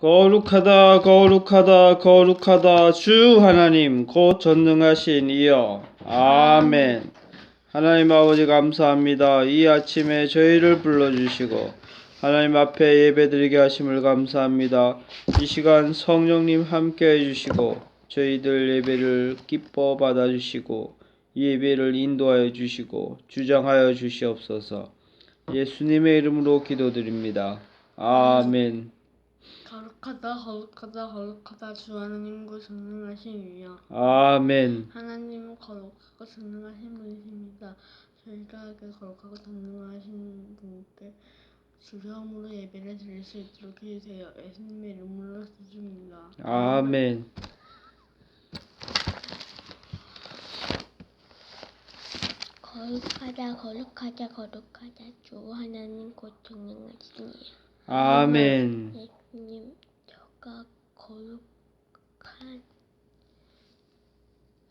거룩하다 거룩하다 거룩하다. 주 하나님 곧 전능하신 이여. 아멘. 하나님 아버지 감사합니다. 이 아침에 저희를 불러주시고 하나님 앞에 예배드리게 하심을 감사합니다. 이 시간 성령님 함께 해주시고 저희들 예배를 기뻐 받아주시고 이 예배를 인도하여 주시고 주장하여 주시옵소서. 예수님의 이름으로 기도드립니다. 아멘 거룩하다 거룩하다 거룩하다. 주 하나님과 전능하신 이여 아멘. 하나님은 거룩하고 전능하신 분이십니다. 저희가 그 거룩하고 전능하신 분께 주성으로 예배를 드릴 수 있도록 해주세요. 예수님의 이름으로 기도드립니다. 아멘. 거룩하다 거룩하다 거룩하다. 주 하나님 곧 전능하시니 아멘. 예수님 저가 거룩한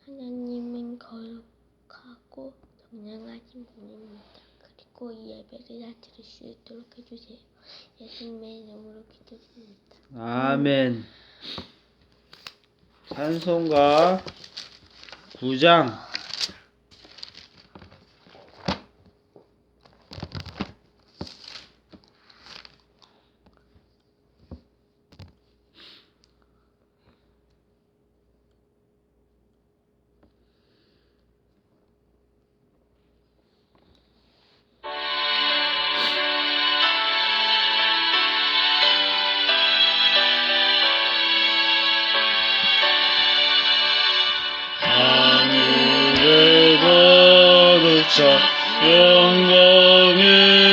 하나님은 거룩하고 전능하신 분입니다. 그리고 이 예배를 다 드릴 수 있도록 해주세요. 예수님의 이름으로 기도드립니다. 아멘 찬송가 9장 거룩자 영광의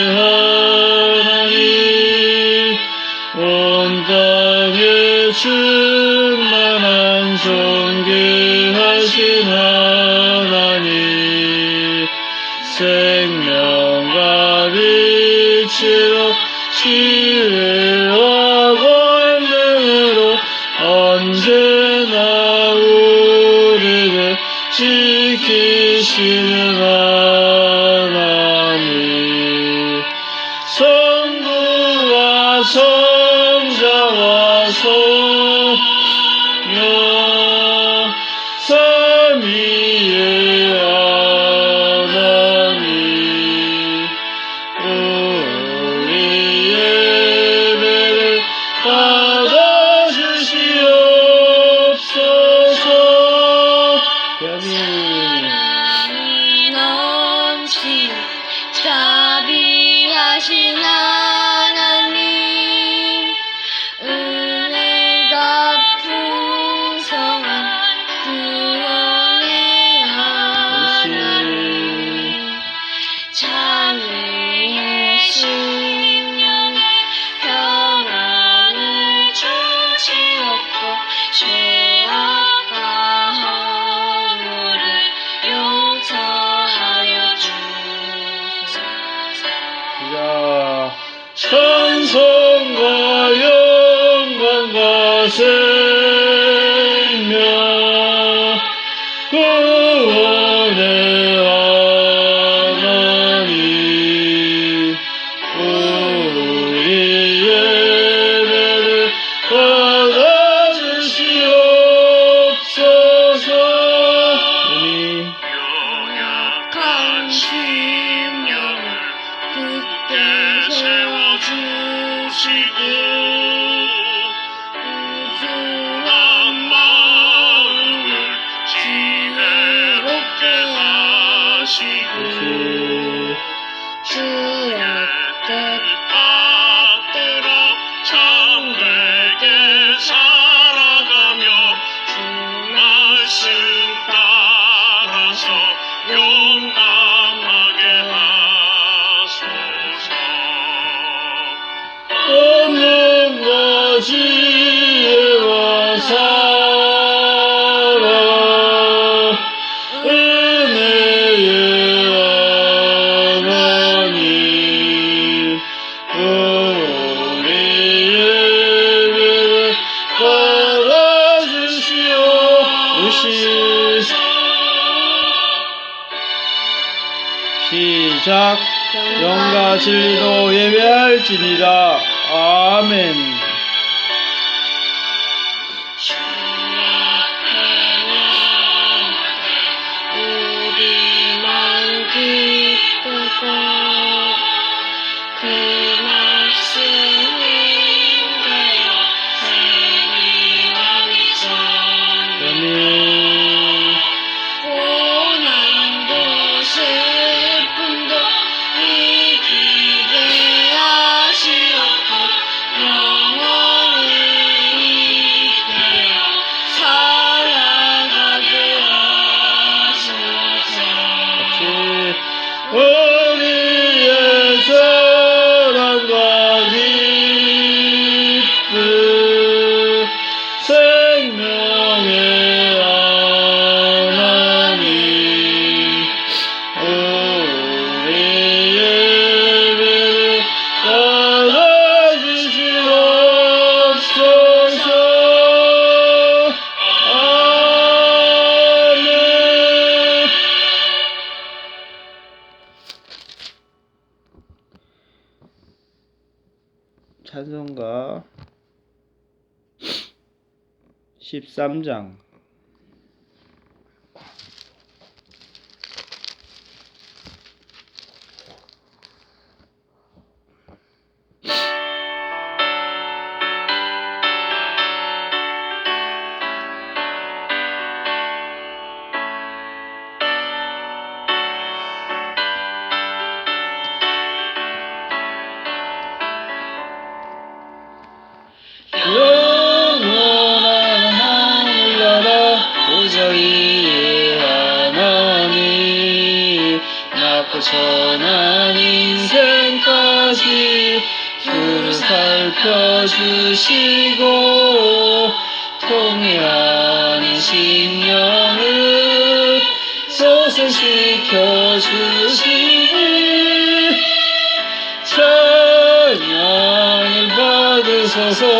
13장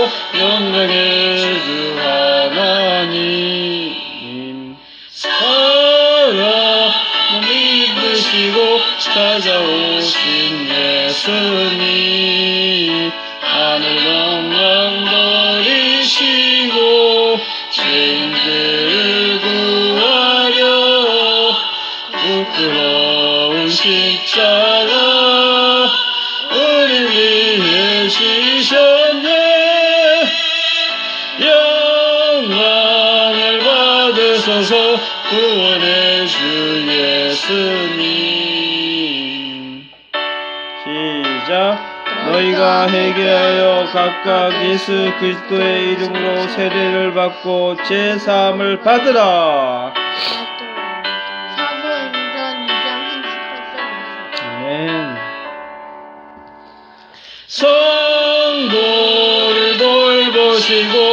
받 각각 예수 그리스도의 이름으로 세례를 받고 제 사함을 받으라. 사도행전 2장 38절 아멘. 성도를 돌보시고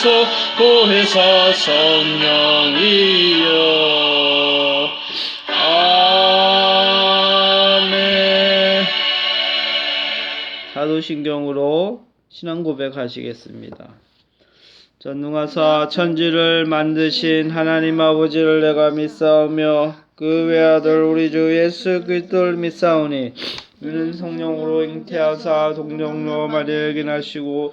하옵소서 고해사 성령이여 사도신경으로 신앙 고백하시겠습니다. 전능하사 천지를 만드신 하나님 아버지를 내가 믿사오며 그 외아들 우리 주 예수 그리스도를 믿사오니 이는 성령으로 잉태하사 동정로 마리아에게 나시고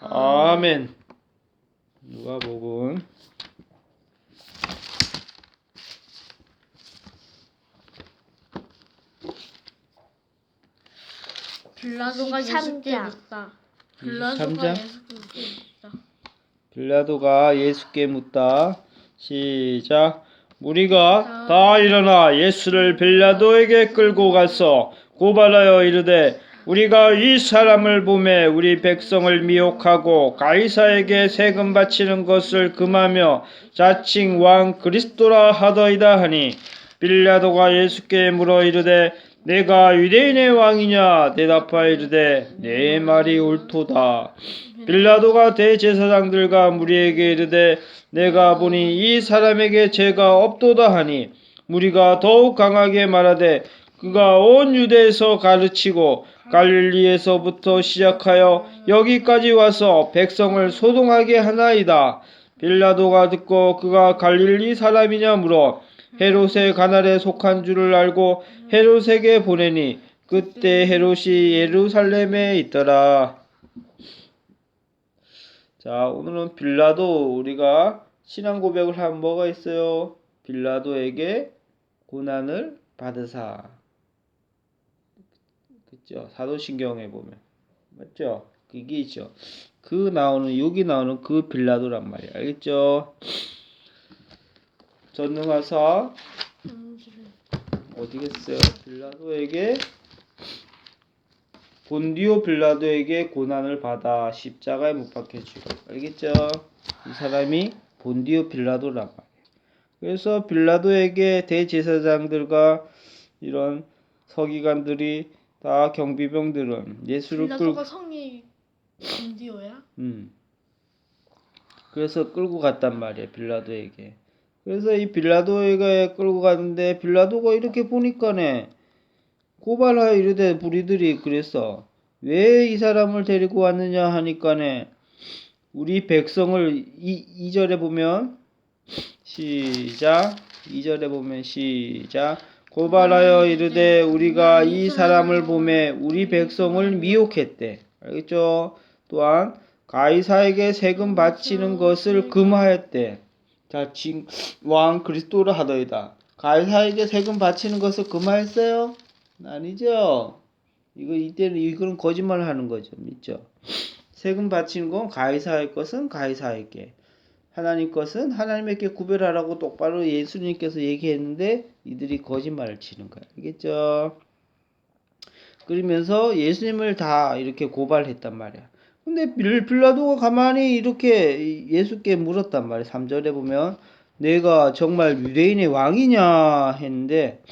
아멘 누가복음 빌라도가 23 예수께 장. 묻다. 23 빌라도가 장? 예수께 묻다. 빌라도가 예수께 묻다. 시작. 무리가 다 일어나 예수를 빌라도에게 끌고 가서 고발하여 이르되 우리가 이 사람을 보매 우리 백성을 미혹하고 가이사에게 세금 바치는 것을 금하며 자칭 왕 그리스도라 하더이다 하니 빌라도가 예수께 물어 이르되 내가 유대인의 왕이냐? 대답하여 이르되 내 말이 옳도다. 빌라도가 대제사장들과 무리에게 이르되 내가 보니 이 사람에게 죄가 없도다 하니 무리가 더욱 강하게 말하되 그가 온 유대에서 가르치고 갈릴리에서부터 시작하여 여기까지 와서 백성을 소동하게 하나이다. 빌라도가 듣고 그가 갈릴리 사람이냐 물어 헤롯의 가날에 속한 줄을 알고 헤롯에게 보내니 그때 헤롯이 예루살렘에 있더라. 자, 오늘은 빌라도 우리가 신앙 고백을 한 뭐가 있어요? 빌라도에게 고난을 받으사. 그죠? 사도신경에 보면. 맞죠? 그게 있죠. 그 나오는 여기 나오는 그 빌라도란 말이야. 알겠죠? 전능하사 어디겠어요? 빌라도에게 본디오 빌라도에게 고난을 받아 십자가에 못 박혀지고 알겠죠? 이 사람이 본디오 빌라도란 말이에요. 그래서 빌라도에게 대제사장들과 이런 서기관들이 다 경비병들은 예수를 끌고 빌라도가 성이 본디오야? 음. 그래서 끌고 갔단 말이야 빌라도에게. 그래서 이 빌라도에게 끌고 갔는데 빌라도가 이렇게 보니까네 고발하여 이르되 무리들이 그랬어. 왜이 사람을 데리고 왔느냐 하니까네 우리 백성을 이, 이절에 보면 시작 2절에 보면 시작 고발하여 이르되 우리가 이 사람을 보매 우리 백성을 미혹했대. 알겠죠? 또한 가이사에게 세금 바치는 것을 금하였대. 자, 진, 왕 그리스도를 하더이다. 가이사에게 세금 바치는 것을 금하였어요? 아니죠. 이거 이때는 이거는 거짓말을 하는 거죠. 믿죠? 세금 바치는 건 가이사의 것은 가이사에게, 하나님 것은 하나님에게 구별하라고 똑바로 예수님께서 얘기했는데 이들이 거짓말을 치는 거야. 알겠죠? 그러면서 예수님을 다 이렇게 고발했단 말이야. 근데 빌- 빌라도가 가만히 이렇게 예수께 물었단 말이야. 3절에 보면 내가 정말 유대인의 왕이냐 했는데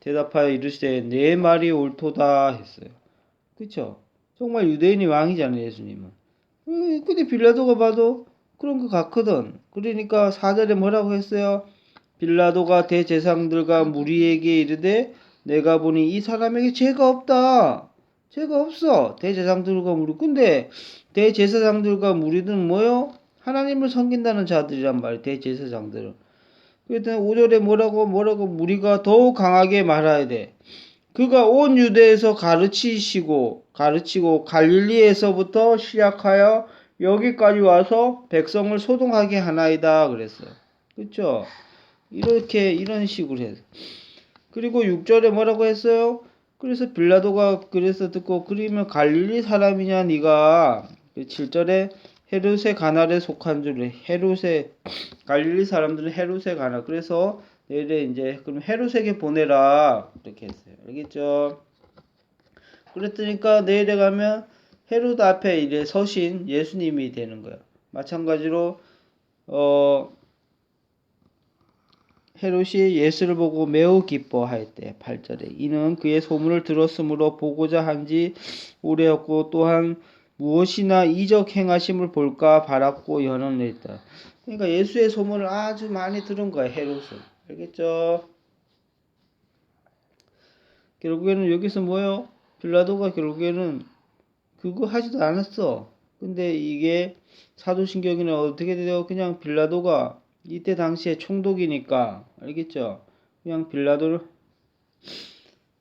대답하여 이르시되 내 말이 옳도다 했어요. 그쵸? 정말 유대인이 왕이잖아요, 예수님은. 음, 근데 빌라도가 봐도 그런 것 같거든. 그러니까 4절에 뭐라고 했어요? 빌라도가 대제상들과 무리에게 이르되 내가 보니 이 사람에게 죄가 없다. 죄가 없어. 대제상들과 무리. 근데 대제사장들과 무리들은 뭐요? 하나님을 섬긴다는 자들이란 말이에요. 대제사장들은. 그랬더니 5절에 뭐라고 뭐라고 무리가 더욱 강하게 말해야 돼. 그가 온 유대에서 가르치시고 가르치고 갈릴리에서부터 시작하여 여기까지 와서 백성을 소동하게 하나이다 그랬어요. 그렇죠? 이렇게 이런 식으로 해서 그리고 6절에 뭐라고 했어요? 그래서 빌라도가 그래서 듣고 그러면 갈릴리 사람이냐 네가? 7절에 헤롯의 가날에 속한 줄 헤롯의 갈릴리 사람들은 헤롯의 가날 그래서 내일에 이제 그럼 헤롯에게 보내라. 이렇게 했어요. 알겠죠? 그랬더니까 내일에 가면 헤롯 앞에 이제 서신 예수님이 되는 거예요. 마찬가지로 어 헤롯이 예수를 보고 매우 기뻐하였대. 8절에 이는 그의 소문을 들었으므로 보고자 한지 오래였고 또한 무엇이나 이적 행하심을 볼까 바랐고 연언을 했다. 그러니까 예수의 소문을 아주 많이 들은 거야 헤롯은. 알겠죠? 결국에는 여기서 뭐요? 빌라도가 결국에는 그거 하지도 않았어. 근데 이게 사도신경에는 어떻게 돼요? 그냥 빌라도가 이때 당시에 총독이니까 알겠죠? 그냥 빌라도를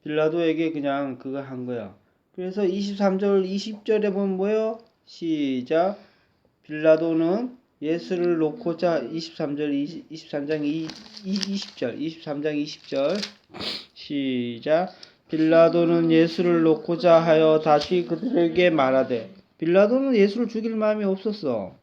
빌라도에게 그냥 그거 한 거야. 그래서 23절 20절에 보면 뭐요? 시작 빌라도는 예수를 놓고자 23절 20, 23장 2, 20절 23장 20절 시작 빌라도는 예수를 놓고자 하여 다시 그들에게 말하되 빌라도는 예수를 죽일 마음이 없었어.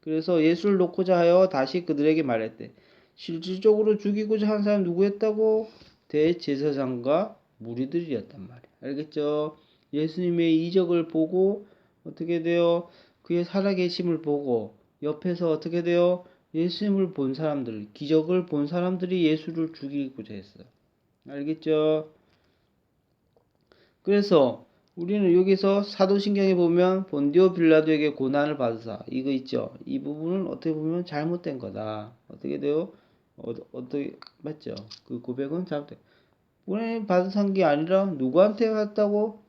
그래서 예수를 놓고자 하여 다시 그들에게 말했대. 실질적으로 죽이고자 한 사람 누구였다고? 대제사장과 무리들이었단 말이야. 알겠죠? 예수님의 이적을 보고 어떻게 돼요? 그의 살아계심을 보고 옆에서 어떻게 돼요? 예수님을 본 사람들, 기적을 본 사람들이 예수를 죽이고자 했어. 알겠죠? 그래서 우리는 여기서 사도신경에 보면 본디오 빌라도에게 고난을 받으사 이거 있죠. 이 부분은 어떻게 보면 잘못된 거다. 어떻게 돼요? 어, 어떻게 맞죠? 그 고백은 잘못된. 본인이 받은 게 아니라 누구한테 갔다고?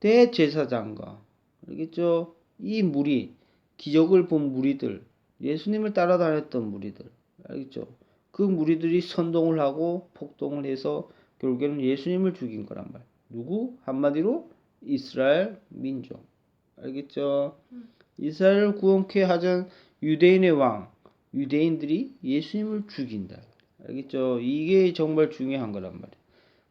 대제사장과 알겠죠? 이 무리 기적을 본 무리들 예수님을 따라다녔던 무리들 알겠죠? 그 무리들이 선동을 하고 폭동을 해서 결국에는 예수님을 죽인 거란 말. 누구? 한마디로 이스라엘 민족. 알겠죠? 이스라엘을 구원케 하던 유대인의 왕, 유대인들이 예수님을 죽인다. 알겠죠? 이게 정말 중요한 거란 말이야.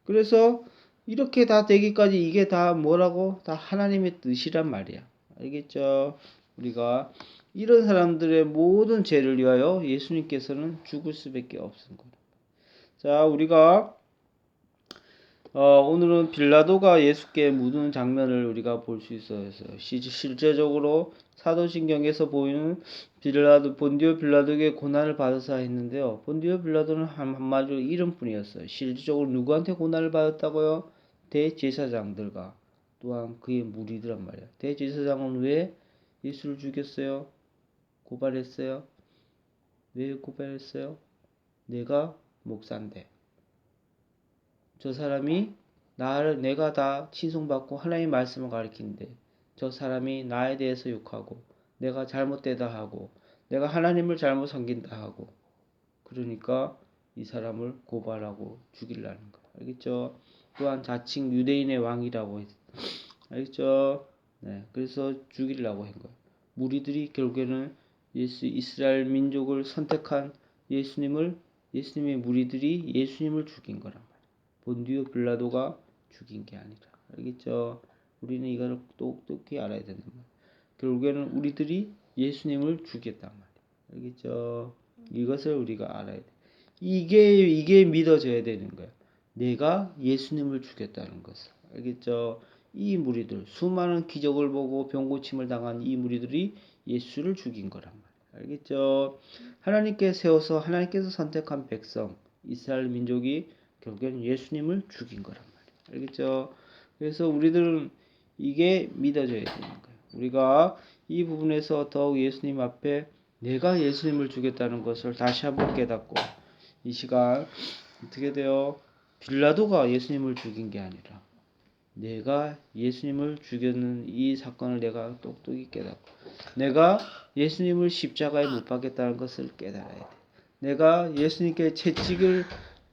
그래서 이렇게 다 되기까지 이게 다 뭐라고? 다 하나님의 뜻이란 말이야. 알겠죠? 우리가 이런 사람들의 모든 죄를 위하여 예수님께서는 죽을 수밖에 없은 거예요. 자, 우리가 어, 오늘은 빌라도가 예수께 묻는 장면을 우리가 볼 수 있어요. 시- 실제적으로 사도신경에서 보이는 빌라도 본디오 빌라도에게 고난을 받으사 했는데요. 본디오 빌라도는 한, 한마디로 이름뿐이었어요. 실질적으로 누구한테 고난을 받았다고요? 대제사장들과 또한 그의 무리들란 말이에요. 대제사장은 왜 예수를 죽였어요? 고발했어요? 왜 고발했어요? 내가 목사인데 저 사람이 나를 내가 다 친송받고 하나님의 말씀을 가르치는데 저 사람이 나에 대해서 욕하고 내가 잘못되다 하고 내가 하나님을 잘못 섬긴다 하고 그러니까 이 사람을 고발하고 죽이려는 거 알겠죠? 또한 자칭 유대인의 왕이라고 했 알겠죠? 네, 그래서 죽이려고 한 거예요. 무리들이 결국에는 예수 이스라엘 민족을 선택한 예수님을 예수님의 무리들이 예수님을 죽인 거란 말이에요. 본디오 빌라도가 죽인 게 아니라 알겠죠? 우리는 이거를 똑똑히 알아야 된단 말이에요. 결국에는 우리들이 예수님을 죽였단 말이에요. 알겠죠? 이것을 우리가 알아야 돼. 이게 이게 믿어져야 되는 거야. 내가 예수님을 죽였다는 것을 알겠죠? 이 무리들 수많은 기적을 보고 병 고침을 당한 이 무리들이 예수를 죽인 거란 말이에요. 알겠죠? 하나님께 세워서 하나님께서 선택한 백성 이스라엘 민족이 결국엔 예수님을 죽인 거란 말이에요. 알겠죠? 그래서 우리들은 이게 믿어져야 되는 거예요. 우리가 이 부분에서 더욱 예수님 앞에 내가 예수님을 죽였다는 것을 다시 한번 깨닫고 이 시간 어떻게 돼요? 빌라도가 예수님을 죽인 게 아니라 내가 예수님을 죽였는 이 사건을 내가 똑똑히 깨닫고 내가 예수님을 십자가에 못 박겠다는 것을 깨달아야 돼. 내가 예수님께 채찍을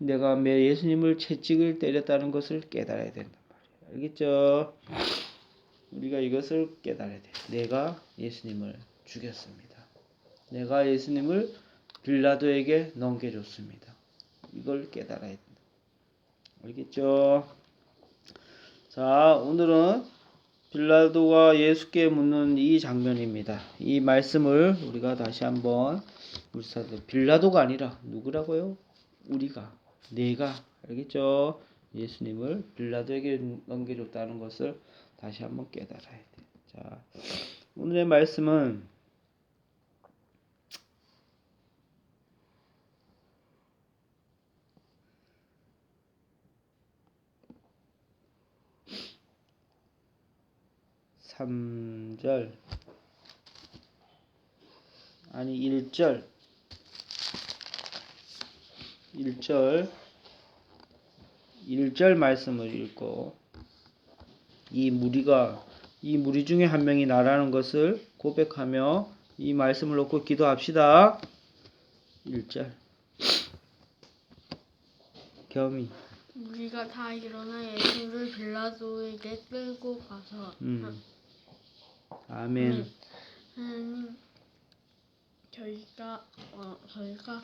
내가 매 예수님을 채찍을 때렸다는 것을 깨달아야 된단 말이에요. 알겠죠? 우리가 이것을 깨달아야 돼. 내가 예수님을 죽였습니다. 내가 예수님을 빌라도에게 넘겨줬습니다. 이걸 깨달아야 된다. 알겠죠? 자, 오늘은 빌라도가 예수께 묻는 이 장면입니다. 이 말씀을 우리가 다시 한번 물사도 빌라도가 아니라 누구라고요? 우리가 내가 알겠죠? 예수님을 빌라도에게 넘겨줬다는 것을 다시 한번 깨달아야 돼. 자, 오늘의 말씀은 삼절 아니 1절 1절 1절 말씀을 읽고 이 무리가 이 무리 중에 한 명이 나라는 것을 고백하며 이 말씀을 놓고 기도합시다. 1절 겸이 우리가 다 일어나 예수를 빌라도에게 끌고 가서 음. 아멘. 음. 하나님 저희가 어 저희가 어, 어,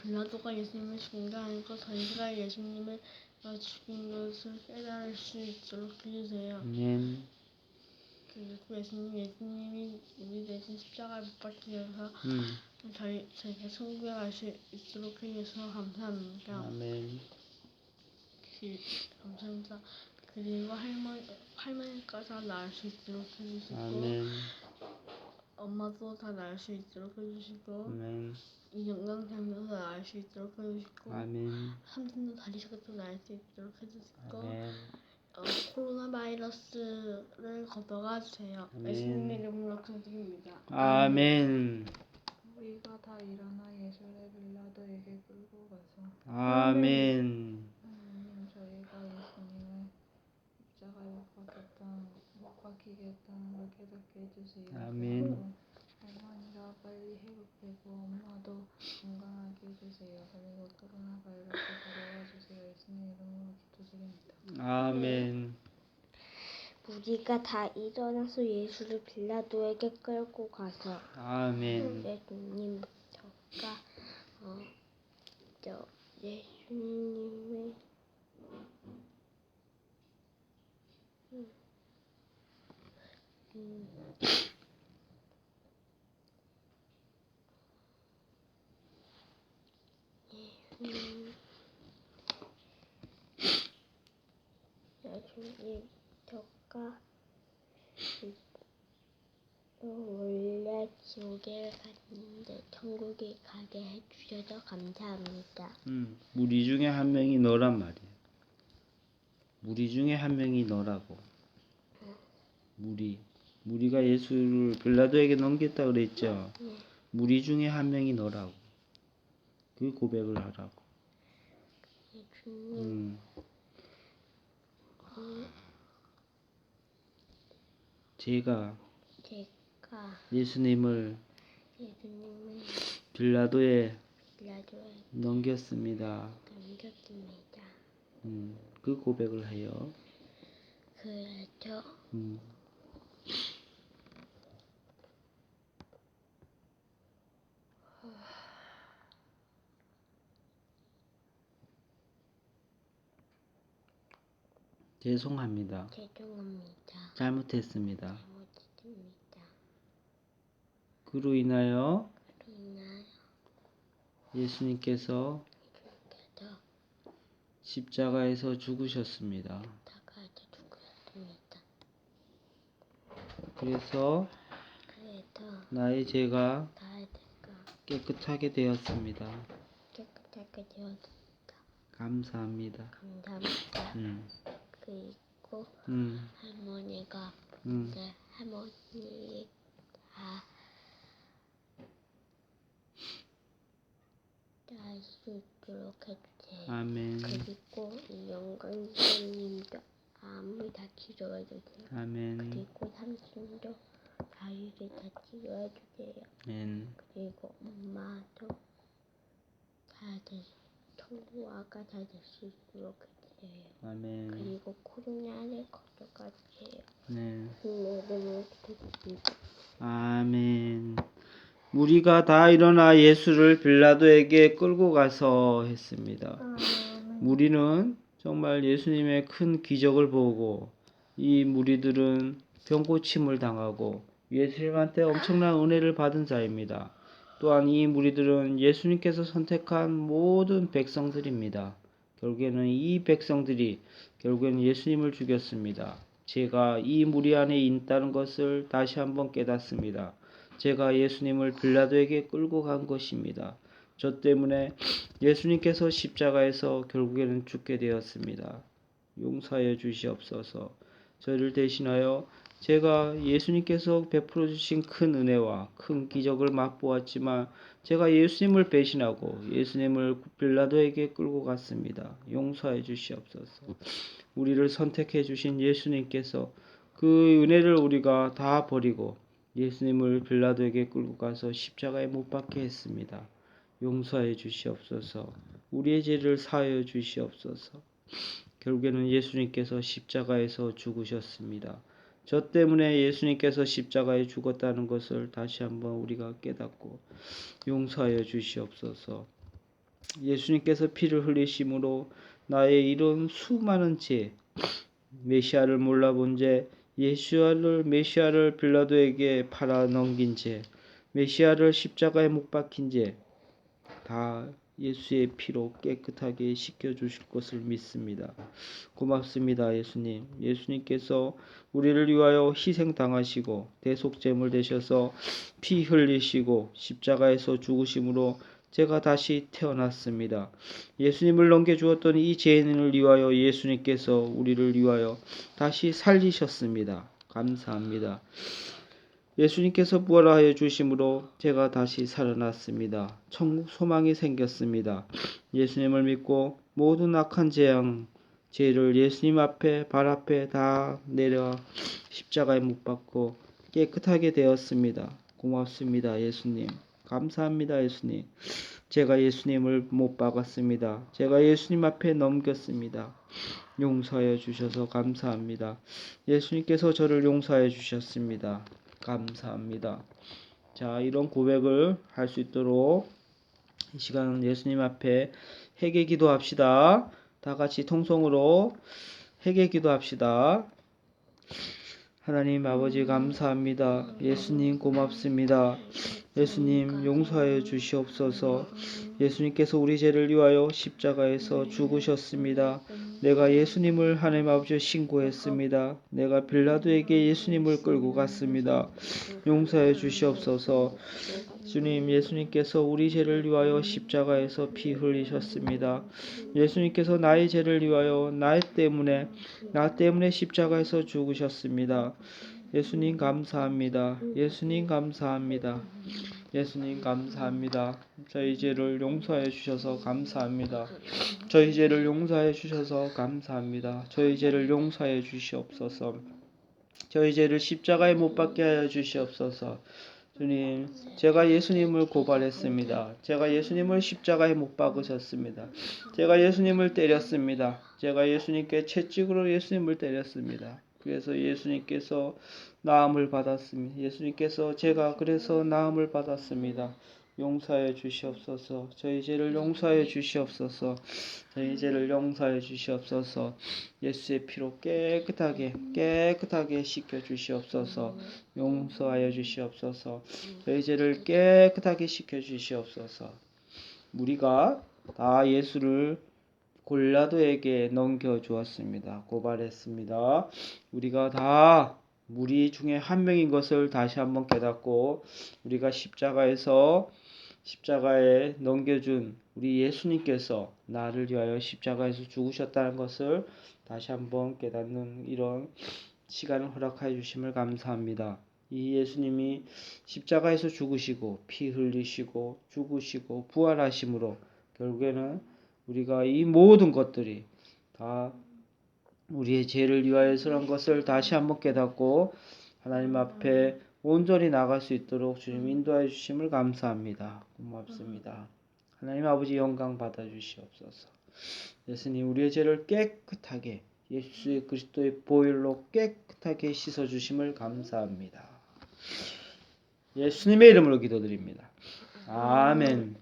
빌라도가 예수님을 죽인 게 아니고 저희가 예수님을 어, 죽인 것을 깨달을 수 있도록 해주세요. 아멘. 그리고 예수님 예수님이 우리 대신 십자가에 못 박히셔서 음. 저희 저희가 천국에 갈 수 있도록 해주셔서 감사합니다. 아멘. 그, 감사합니다. 그리고 할머니 할머니가 다 나을 수 있도록 해주시고 아멘. 엄마도 다 나을 수 있도록 해주시고 아멘. 이 영광 장면도 나을 수 있도록 해주시고 아멘. 삼촌도 다리셔도 나을 수 있도록 해주시고 아멘. 어, 코로나 바이러스를 걷어가 주세요. 아멘. 예수님의 이름으로 기도드립니다. 아멘. 우리가 다 일어나 예수를 빌라도에게 끌고 가서 아멘. 하나님 저희가 예수님을 십자가에 못 박히겠다는 걸 깨닫게 해주세요. 아멘. 그리고 할머니가 빨리 회복되고 엄마도 건강하게 해주세요. 그리고 코로나 바이러스 데려와 주세요. 예수님 이름으로 기도드립니다. 아멘. 우리가 다 일어나서 예수를 빌라도에게 끌고 가서 아멘. 예수님 저가 어 저 예수님의 음, 음, 음, 예수님 저가 원래 지옥에 갔는데 천국에 가게 해주셔서 감사합니다. 음, 무리 중에 한 명이 너란 말이야. 무리 중에 한 명이 너라고. 무리. 무리가 예수를 빌라도에게 넘겼다 그랬죠. 네. 무리 중에 한 명이 너라고. 그 고백을 하라고. 예수님 음. 제가 제가 예수님을 예수님을 빌라도에 빌라도에 넘겼습니다. 음, 그 고백을 해요. 그래서 음. 죄송합니다. 죄송합니다. 잘못했습니다. 잘못했습니다. 그로 인하여 그로 인하여 예수님께서 예수님께서 십자가에서 죽으셨습니다. 다가져 죽으셨습니다. 그래서 그래서 나의 죄가 나의 죄가 깨끗하게 되었습니다. 깨끗하게 되었습니다. 감사합니다. 감사합니다. 음, 그리고 음, 할머니가 음. 이제 할머니 다 다할수 있도록 해주세요. 아멘. 그리고 선생님도 암을 다 치료해주세요. 아멘. 그리고 삼촌도 다리를 다 치료해주세요. 아멘. 그리고 엄마도 다들 통화가 다될수 있도록 해주세요. 아멘. 그리고 코로나를 거둬가주세요. 네. 이름을 부탁드립니다. 아멘. 무리가 다 일어나 예수를 빌라도에게 끌고 가서 했습니다. 무리는 정말 예수님의 큰 기적을 보고 이 무리들은 병고침을 당하고 예수님한테 엄청난 은혜를 받은 자입니다. 또한 이 무리들은 예수님께서 선택한 모든 백성들입니다. 결국에는 이 백성들이 결국에는 예수님을 죽였습니다. 제가 이 무리 안에 있다는 것을 다시 한번 깨닫습니다. 제가 예수님을 빌라도에게 끌고 간 것입니다. 저 때문에 예수님께서 십자가에서 결국에는 죽게 되었습니다. 용서하여 주시옵소서. 저를 대신하여 제가 예수님께서 베풀어 주신 큰 은혜와 큰 기적을 맛보았지만 제가 예수님을 배신하고 예수님을 빌라도에게 끌고 갔습니다. 용서해 주시옵소서. 우리를 선택해 주신 예수님께서 그 은혜를 우리가 다 버리고 예수님을 빌라도에게 끌고 가서 십자가에 못 박게 했습니다. 용서해 주시옵소서. 우리의 죄를 사하여 주시옵소서. 결국에는 예수님께서 십자가에서 죽으셨습니다. 저 때문에 예수님께서 십자가에 죽었다는 것을 다시 한번 우리가 깨닫고 용서하여 주시옵소서. 예수님께서 피를 흘리심으로 나의 이런 수많은 죄, 메시아를 몰라본 죄, 예수를 메시아를 빌라도에게 팔아 넘긴 죄, 메시아를 십자가에 못 박힌 죄, 다 예수의 피로 깨끗하게 씻겨 주실 것을 믿습니다. 고맙습니다, 예수님. 예수님께서 우리를 위하여 희생 당하시고 대속제물 되셔서 피 흘리시고 십자가에서 죽으심으로 제가 다시 태어났습니다. 예수님을 넘겨 주었던 이 죄인을 위하여 예수님께서 우리를 위하여 다시 살리셨습니다. 감사합니다. 예수님께서 부활하여 주심으로 제가 다시 살아났습니다. 천국 소망이 생겼습니다. 예수님을 믿고 모든 악한 재앙, 죄를 예수님 앞에 발 앞에 다 내려 십자가에 못 박고 깨끗하게 되었습니다. 고맙습니다, 예수님. 감사합니다, 예수님. 제가 예수님을 못 박았습니다. 제가 예수님 앞에 넘겼습니다. 용서하여 주셔서 감사합니다. 예수님께서 저를 용서해 주셨습니다. 감사합니다. 자, 이런 고백을 할 수 있도록 이 시간 예수님 앞에 회개 기도합시다. 다 같이 통성으로 회개 기도합시다. 하나님 아버지 감사합니다. 예수님 고맙습니다. 예수님 용서하여 주시옵소서. 예수님께서 우리 죄를 위하여 십자가에서 죽으셨습니다. 내가 예수님을 하나님 아버지에 신고했습니다. 내가 빌라도에게 예수님을 끌고 갔습니다. 용서해 주시옵소서. 주님, 예수님께서 우리 죄를 위하여 십자가에서 피 흘리셨습니다. 예수님께서 나의 죄를 위하여 나 때문에 나 때문에 십자가에서 죽으셨습니다. 예수님 감사합니다. 예수님 감사합니다. 예수님 감사합니다. 저희 죄를 용서해 주셔서 감사합니다. 저희 죄를 용서해 주셔서 감사합니다. 저희 죄를 용서해 주시옵소서. 저희 죄를 십자가에 못 박게 하여 주시옵소서. 주님, 제가 예수님을 고발했습니다. 제가 예수님을 십자가에 못 박으셨습니다. 제가 예수님을 때렸습니다. 제가 예수님께 채찍으로 예수님을 때렸습니다. 그래서 예수님께서 나음을 받았습니다. 예수님께서 제가 그래서 나음을 받았습니다. 용서해 주시옵소서. 저희 죄를 용서해 주시옵소서. 저희 죄를 용서해 주시옵소서. 예수의 피로 깨끗하게 깨끗하게 씻겨 주시옵소서. 용서하여 주시옵소서. 저희 죄를 깨끗하게 씻겨 주시옵소서. 우리가 다 예수를 골라도에게 넘겨 주었습니다. 고발했습니다. 우리가 다 무리 중에 한 명인 것을 다시 한번 깨닫고 우리가 십자가에서 십자가에 넘겨준 우리 예수님께서 나를 위하여 십자가에서 죽으셨다는 것을 다시 한번 깨닫는 이런 시간을 허락하여 주심을 감사합니다. 이 예수님이 십자가에서 죽으시고 피 흘리시고 죽으시고 부활하심으로 결국에는 우리가 이 모든 것들이 다 우리의 죄를 위하여 서란 것을 다시 한번 깨닫고 하나님 앞에 온전히 나갈 수 있도록 주님 인도하여 주심을 감사합니다. 고맙습니다. 하나님 아버지 영광 받아 주시옵소서. 예수님 우리의 죄를 깨끗하게 예수 그리스도의 보혈로 깨끗하게 씻어 주심을 감사합니다. 예수님의 이름으로 기도드립니다. 아멘.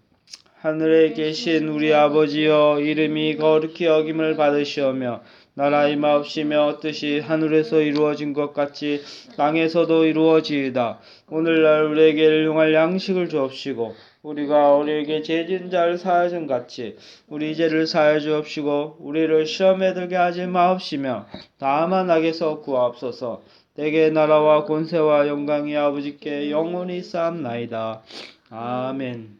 하늘에 계신 우리 아버지여 이름이 거룩히 여김을 받으시오며 나라 임하옵시며 뜻이 하늘에서 이루어진 것 같이 땅에서도 이루어지이다. 오늘날 우리에게 일용할 양식을 주옵시고 우리가 우리에게 죄진 자를 사하준 같이 우리 죄를 사하여 주옵시고 우리를 시험에 들게 하지 마옵시며 다만 악에서 구하옵소서. 대개 나라와 권세와 영광이 아버지께 영원히 쌓옵나이다. 아멘.